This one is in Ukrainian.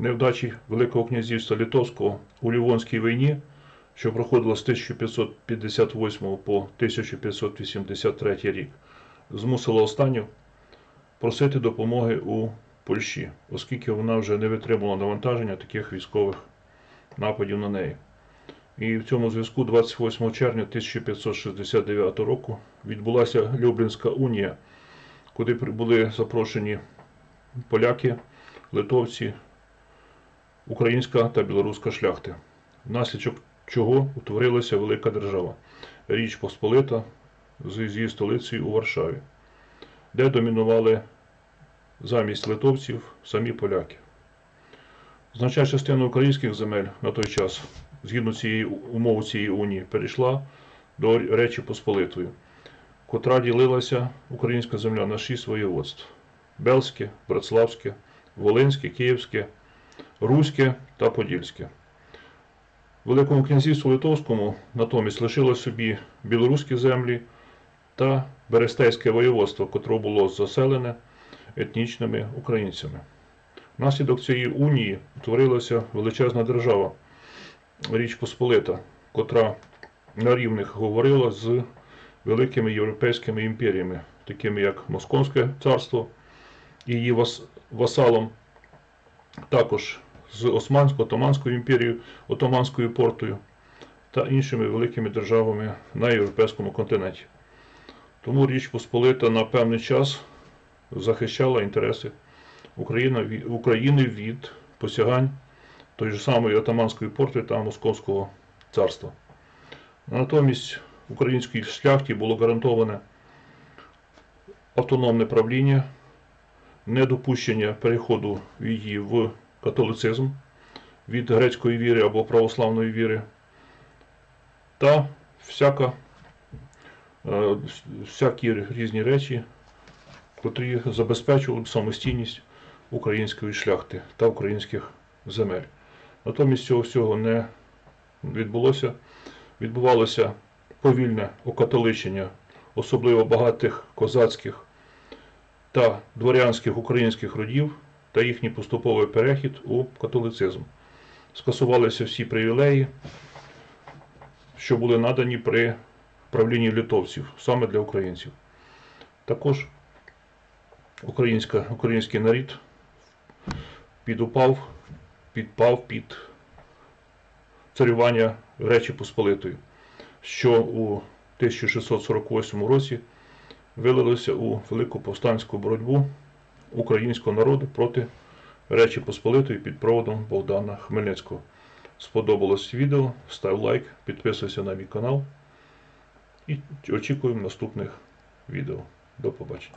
невдачі Великого князівства Литовського у Лівонській війні, що проходила з 1558 по 1583 рік, змусила останню просити допомоги у Польщі, оскільки вона вже не витримала навантаження таких військових нападів на неї. І в цьому зв'язку 28 червня 1569 року відбулася Люблінська унія, куди при- були запрошені поляки, литовці, українська та білоруська шляхти, внаслідок чого утворилася велика держава Річ Посполита з її столицею у Варшаві, де домінували замість литовців самі поляки. Значна частина українських земель на той час, згідно цієї умови цієї унії, перейшла до Речі Посполитої, котра ділилася українська земля на шість воєводств: Белське, Братславське, Волинське, Київське, Руське та Подільське. Великому князівству Литовському натомість лишило собі білоруські землі та Берестейське воєводство, котре було заселене етнічними українцями. Внаслідок цієї унії утворилася величезна держава Річ Посполита, котра на рівних говорила з великими європейськими імперіями, такими як Московське царство і її вас- васалом, також з Османсько-Отоманською імперією, Отоманською портою та іншими великими державами на європейському континенті. Тому Річ Посполита на певний час захищала інтереси Україна, України від посягань тої ж самої Отаманської порти та Московського царства. Натомість українській шляхті було гарантоване автономне правління, недопущення переходу її в католицизм від грецької віри або православної віри, та всяка, е, всякі різні речі, котрі забезпечували самостійність української шляхти та українських земель. Натомість цього всього не відбулося. Відбувалося повільне окатоличення, особливо багатих козацьких та дворянських українських родів та їхній поступовий перехід у католицизм. Скасувалися всі привілеї, що були надані при правлінні литовців, саме для українців. Також українська, український нарід підупав, підпав під царювання Речі Посполитої, що у 1648 році вилилося у велику повстанську боротьбу українського народу проти Речі Посполитої під проводом Богдана Хмельницького. Сподобалось відео, став лайк, підписуйся на мій канал і очікуємо наступних відео. До побачення.